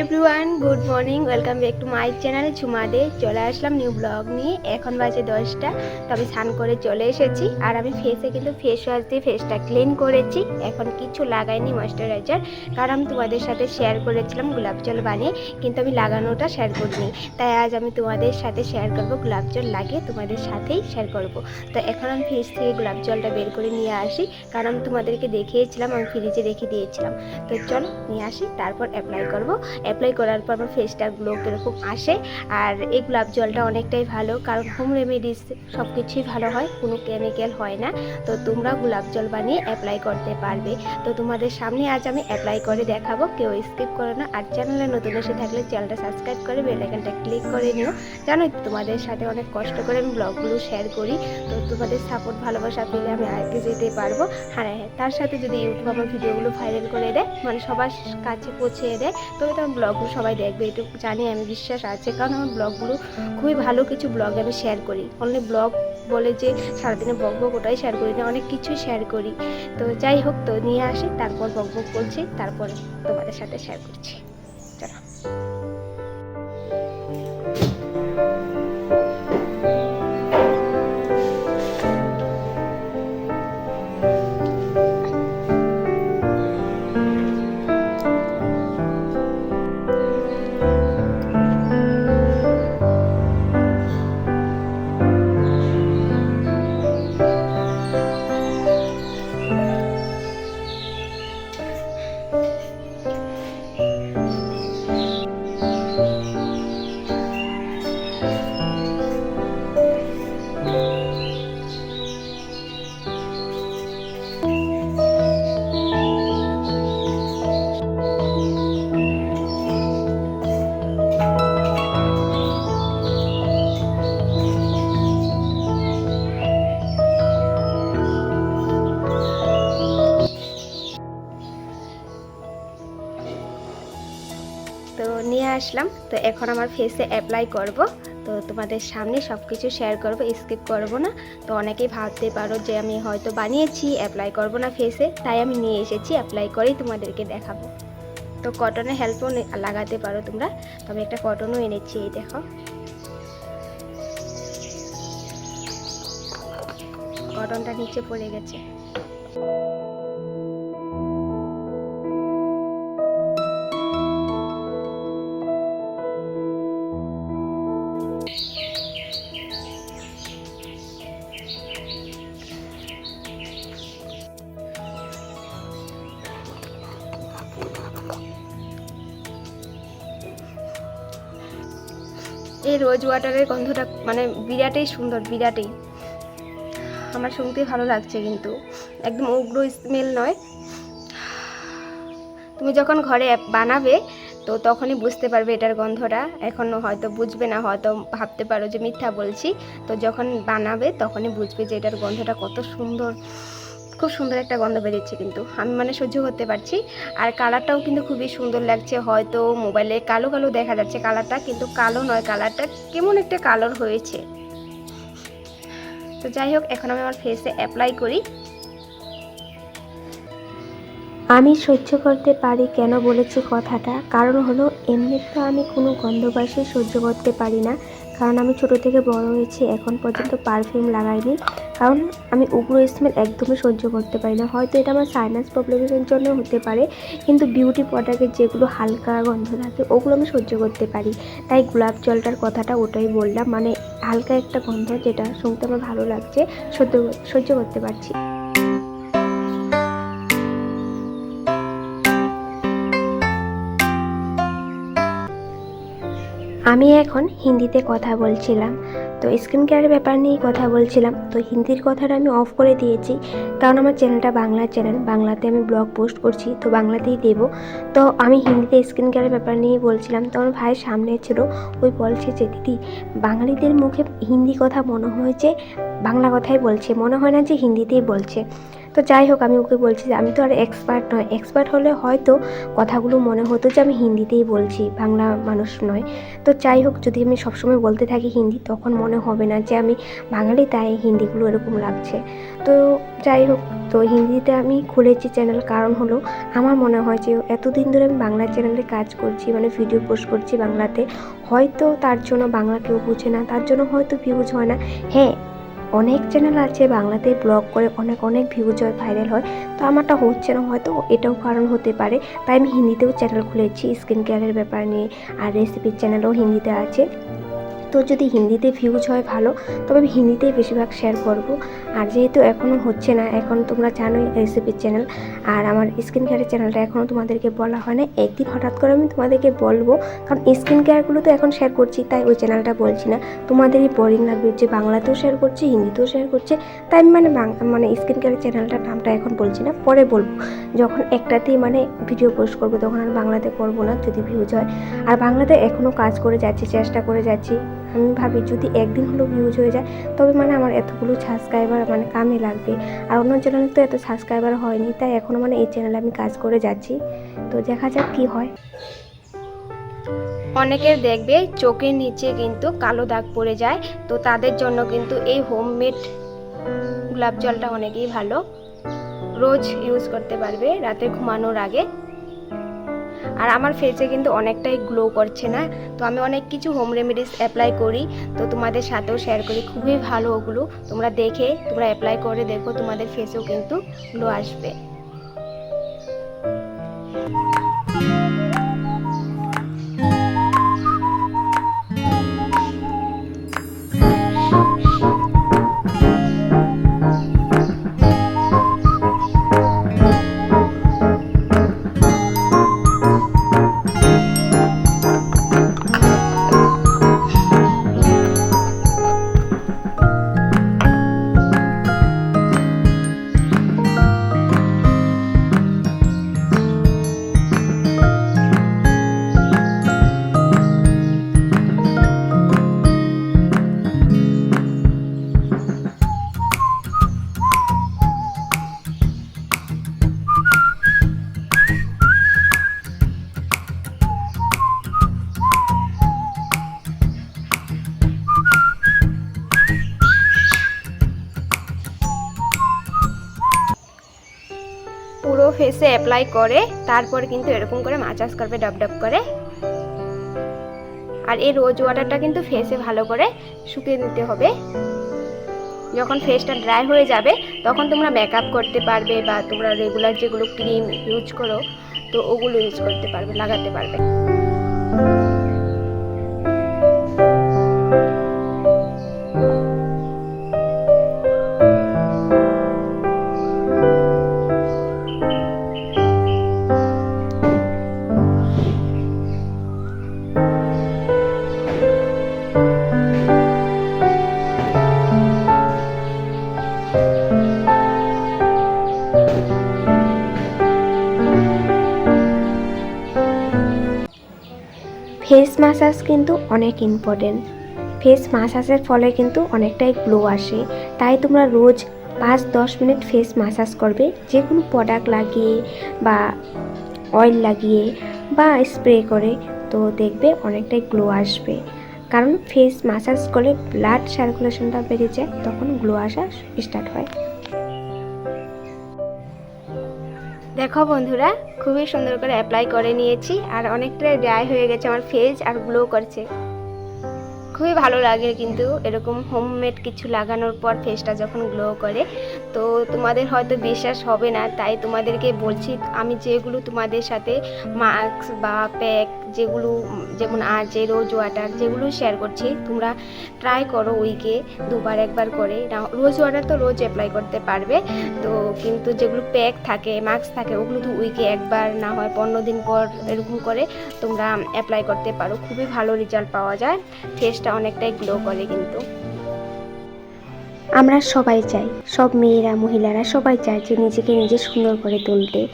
Everyone good morning welcome back to my channel Jhuma De চলে আসলাম new blog নিয়ে। এখন বাজে দশটা তো আমি স্নান করে চলে এসেছি। আর আমি ফেসে কিন্তু ফেস ওয়াশ দিয়ে ফেসটা ক্লিন করেছি। এখন কিছু লাগাইনি ময়শ্চারাইজার কারণ আমি তোমাদের সাথে শেয়ার করেছিলাম গোলাপ জল বানিয়ে, কিন্তু আমি লাগানোটা শেয়ার করিনি। তাই আজ আমি তোমাদের সাথে শেয়ার করব গোলাপ জল লাগিয়ে, তোমাদের সাথেই শেয়ার করব। তো এখন আমি ফ্রিজ থেকে গোলাপ জলটা বের করে নিয়ে আসি, কারণ তোমাদেরকে দেখিয়েছিলাম, আমি ফ্রিজে রেখে দিয়েছিলাম। তো চলো নিয়ে আসি, তারপর অ্যাপ্লাই করব। অ্যাপ্লাই করার পর আমার ফেসটার গ্লো কীরকম আসে। আর এই গোলাপ জলটা অনেকটাই ভালো, কারণ হোম রেমেডিস সব কিছুই ভালো হয়, কোনো কেমিক্যাল হয় না। তো তোমরা গোলাপ জল বানিয়ে অ্যাপ্লাই করতে পারবে। তো তোমাদের সামনে আজ আমি অ্যাপ্লাই করে দেখাবো, কেউ স্কিপ করো না। আর চ্যানেলে নতুন এসে থাকলে চ্যানেলটা সাবস্ক্রাইব করে বেলাইকানটা ক্লিক করে নিও। জানোই তোমাদের সাথে অনেক কষ্ট করে আমি ব্লগগুলো শেয়ার করি। তো তোমাদের সাপোর্ট ভালোবাসা পেলে আমি আগে যেতে পারব। হ্যাঁ হ্যাঁ তার সাথে যদি ইউটিউব আমার ভিডিওগুলো ভাইরাল করে দেয় মানে সবার কাছে পৌঁছে দেয়, তবে তো আমার ব্লগগুলো সবাই দেখবে এটুকু জানি আমি বিশ্বাস আছে, কারণ আমার ব্লগগুলো খুবই ভালো কিছু ব্লগ আমি শেয়ার করি। অনলি ব্লগ বলে যে সারাদিনে বক বক ওটাই শেয়ার করি না, অনেক কিছুই শেয়ার করি। তো যাই হোক, তো নিয়ে আসে, তারপর বক বক করছি তারপর তোমাদের সাথে শেয়ার করছি। এখন আমার ফেসে অ্যাপ্লাই করব। তো তোমাদের সামনে সব কিছু শেয়ার করব স্কিপ করব না। তো অনেকেই ভাবতে পারো যে আমি হয়তো বানিয়েছি অ্যাপ্লাই করব না ফেসে তাই আমি নিয়ে এসেছি অ্যাপ্লাই করেই তোমাদেরকে দেখাবো। তো কটনের হেল্পও লাগাতে পারো তোমরা। তো আমি একটা কটনও এনেছি, এই দেখো। কটনটা নিচে পড়ে গেছে। এই রোজ ওয়াটারের গন্ধটা মানে বিরাটই সুন্দর, বিরাটই। আমার শুনতে ভালো লাগছে কিন্তু। একদম উগ্র স্মেল নয়। তুমি যখন ঘরে বানাবে, তো তখনই বুঝতে পারবে এটার গন্ধটা। এখন হয়তো বুঝবে না, হয়তো ভাবতে পারো যে মিথ্যা বলছি। তো যখন বানাবে, তখনই বুঝবে যে এটার গন্ধটা কত সুন্দর। খুব সুন্দর একটা গন্ধ বেরিয়েছে কিন্তু। আমি মানে সহ্য করতে পারছি। আর কালারটাও কিন্তু খুবই সুন্দর লাগছে। হয়তো মোবাইলে কালো কালো দেখা যাচ্ছে কালারটা, কিন্তু কালো নয়, কালারটা কেমন একটা কালার হয়েছে। তো যাই হোক, এখন আমি আমার ফেসে অ্যাপ্লাই করি। আমি সহ্য করতে পারি কেন বলেছি কথাটা? কারণ হলো এমনি তো আমি কোনো গন্ধবাসী সহ্য করতে পারি না। কারণ আমি ছোট থেকে বড় হয়েছি, এখন পর্যন্ত পারফিউম লাগাইনি। কারণ আমি উগ্র স্মেল একদমই সহ্য করতে পারি না। হয়তো এটা আমার সাইনাস প্রবলেমের জন্য হতে পারে, কিন্তু বিউটি প্রোডাক্টের যেগুলো হালকা গন্ধ থাকে, ওগুলো আমি সহ্য করতে পারি। তাই গোলাপ জলটার কথাটা ওটাই বললাম। মানে হালকা একটা গন্ধ, যেটা শুনতে আমার ভালো লাগছে, সহ্য সহ্য করতে পারছি। আমি এখন হিন্দিতে কথা বলছিলাম। তো স্কিন কেয়ারের ব্যাপার নিয়েই কথা বলছিলাম। তো হিন্দির কথাটা আমি অফ করে দিয়েছি। কারণ আমার চ্যানেলটা বাংলা চ্যানেল বাংলাতে আমি ব্লগ পোস্ট করছি, তো বাংলাতেই দেব। তো আমি হিন্দিতে স্কিন কেয়ারের ব্যাপার নিয়েই বলছিলাম। তো আমার ভাই সামনে ছিল, ওই বলছে যে, দিদি, বাঙালিদের মুখে হিন্দি কথা মনে হয়েছে বাংলা কথাই বলছে। মনে হয় না যে হিন্দিতেই বলছে। তো যাই হোক, আমি ওকে বলছি যে আমি তো আর এক্সপার্ট নয়। এক্সপার্ট হলে হয়তো কথাগুলো মনে হতো যে আমি হিন্দিতেই বলছি, বাংলা মানুষ নয়। তো যাই হোক, যদি আমি সবসময় বলতে থাকি হিন্দি, তখন মনে হবে না যে আমি বাঙালি, তাই হিন্দিগুলো এরকম লাগছে। তো যাই হোক, তো হিন্দিতে আমি খুলেছি চ্যানেল কারণ হলো আমার মনে হয় যে এতদিন ধরে আমি বাংলা চ্যানেলে কাজ করছি মানে ভিডিও পোস্ট করছি বাংলাতে, হয়তো তার জন্য বাংলা কেউ বুঝে না, তার জন্য হয়তো ভিউজ হয় না। হ্যাঁ অনেক চ্যানেল আছে বাংলাতে ব্লগ করে অনেক অনেক ভিউজ হয় ভাইরাল হয়। তো আমারটা হচ্ছে না, হয়তো এটাও কারণ হতে পারে। তাই আমি হিন্দিতেও চ্যানেল খুলেছি স্কিন কেয়ারের ব্যাপার নিয়ে। আর রেসিপির চ্যানেলও হিন্দিতে আছে। তো যদি হিন্দিতে ভিউজ হয় ভালো, তবে আমি হিন্দিতেই বেশিরভাগ শেয়ার করব। আর যেহেতু এখনও হচ্ছে না, এখন তোমরা জানোই রেসিপির চ্যানেল আর আমার স্কিন কেয়ারের চ্যানেলটা এখনও তোমাদেরকে বলা হয় না। একদিন হঠাৎ করে আমি তোমাদেরকে বলব, কারণ স্কিন কেয়ারগুলো তো এখন শেয়ার করছি, তাই ওই চ্যানেলটা বলছি না। তোমাদেরই বোরিং লাগবে যে বাংলাতেও শেয়ার করছি, হিন্দিতেও শেয়ার করছে, তাই আমি মানে মানে স্কিন কেয়ারের চ্যানেলটার নামটা এখন বলছি না, পরে বলব। যখন একটাতেই মানে ভিডিও পোস্ট করব, তখন আর বাংলাতে করব না যদি ভিউজ হয়। আর বাংলাতে এখনও কাজ করে যাচ্ছি, চেষ্টা করে যাচ্ছি। আমি ভাবি যদি একদিন হলেও ভিউজ হয়ে যায়, তবে মানে আমার এতগুলো সাবস্ক্রাইবার মানে কামে লাগবে। আর অন্য চ্যানেলে তো এত সাবস্ক্রাইবার হয়নি, তাই এখনও মানে এই চ্যানেলে আমি কাজ করে যাচ্ছি। তো দেখা যাক কি হয়। অনেকের দেখবে চোখের নিচে কিন্তু কালো দাগ পড়ে যায়, তো তাদের জন্য কিন্তু এই হোমমেড গোলাপ জলটা অনেকেই ভালো। রোজ ইউজ করতে পারবে, রাতে ঘুমানোর আগে। আর আমার ফেসে কিন্তু অনেকটাই গ্লো করছে না। তো আমি অনেক কিছু হোম রেমেডিস অ্যাপ্লাই করি। তো তোমাদের সাথেও শেয়ার করি। খুবই ভালো ওগুলো। তোমরা দেখে, তোমরা অ্যাপ্লাই করে দেখো, তোমাদের ফেসেও কিন্তু গ্লো আসবে। পুরো ফেসে অ্যাপ্লাই করে, তারপর কিন্তু এরকম করে মাসাজ করবে ডব ডব করে। আর এই রোজ ওয়াটারটা কিন্তু ফেসে ভালো করে শুকিয়ে নিতে হবে। যখন ফেসটা ড্রাই হয়ে যাবে, তখন তোমরা মেকআপ করতে পারবে বা তোমরা রেগুলার যেগুলো ক্রিম ইউজ করো, তো ওগুলো ইউজ করতে পারবে, লাগাতে পারবে। ফেস মাসাজ কিন্তু অনেক ইম্পর্টেন্ট ফেস মাসাজের ফলে কিন্তু অনেকটাই গ্লো আসে। তাই তোমরা রোজ পাঁচ দশ মিনিট ফেস মাসাজ করবে, যে কোনো প্রোডাক্ট লাগিয়ে বা অয়েল লাগিয়ে বা স্প্রে করে, তো দেখবে অনেকটাই গ্লো আসবে। কারণ ফেস মাসাজ করলে ব্লাড সার্কুলেশনটা বেড়ে যায়, তখন গ্লো আসা স্টার্ট হয়। দেখো বন্ধুরা, খুবই সুন্দর করে অ্যাপ্লাই করে নিয়েছি, আর অনেকটাই ড্রাই হয়ে গেছে আমার ফেস আর গ্লো করছে। খুবই ভালো লাগে কিন্তু এরকম হোমমেড কিছু লাগানোর পর ফেসটা যখন গ্লো করে, তো তোমাদের হয়তো বিশ্বাস হবে না, তাই তোমাদেরকে বলছি আমি যেগুলো তোমাদের সাথে মাস্ক বা প্যাক যেগুলো, যেমন আছে রোজ ওয়াটার যেগুলো শেয়ার করছি, তোমরা ট্রাই করো উইকে দুবার একবার করে। না, রোজ ওয়াটার তো রোজ অ্যাপ্লাই করতে পারবে, তো কিন্তু যেগুলো প্যাক থাকে মাস্ক থাকে, ওগুলো তো উইকে একবার না হয় পনেরো দিন পর এরকম করে তোমরা অ্যাপ্লাই করতে পারো। খুবই ভালো রেজাল্ট পাওয়া যায় ফেসটা অনেকটাই গ্লো করে কিন্তু। আমরা সবাই চাই। সব মেয়েরা, মহিলারা সবাই চায় যে নিজেকে নিজে সুন্দর করে তুলতে।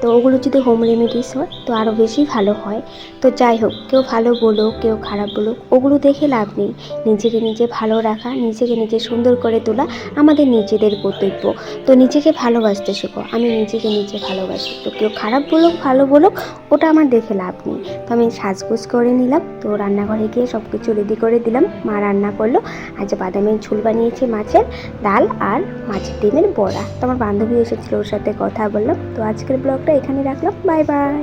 তো ওগুলো যদি হোম রেমেডিস হয়, তো আরও বেশি ভালো হয়। তো যাই হোক, কেউ ভালো বলুক, কেউ খারাপ বলুক, ওগুলো দেখে লাভ নেই। নিজেকে নিজে ভালো রাখা, নিজেকে নিজে সুন্দর করে তোলা আমাদের নিজেদের কর্তব্য। তো নিজেকে ভালোবাসতে শেখো, আমি নিজেকে নিজে ভালোবাসি। তো কেউ খারাপ বলুক, ভালো বলুক, ওটা আমার দেখে লাভ নেই। তো আমি সাজগোজ করে নিলাম, তো রান্নাঘরে গিয়ে সব কিছু রেডি করে দিলাম। মা রান্না করল, আজ বাদামের ঝোল বানিয়েছে মাছের ডাল আর মাছের ডিমের বড়া। তো আমার বান্ধবী এসেছিল ওর সাথে কথা বললাম। তো আজকের ব্লগটা এখানে রাখলাম। Bye bye.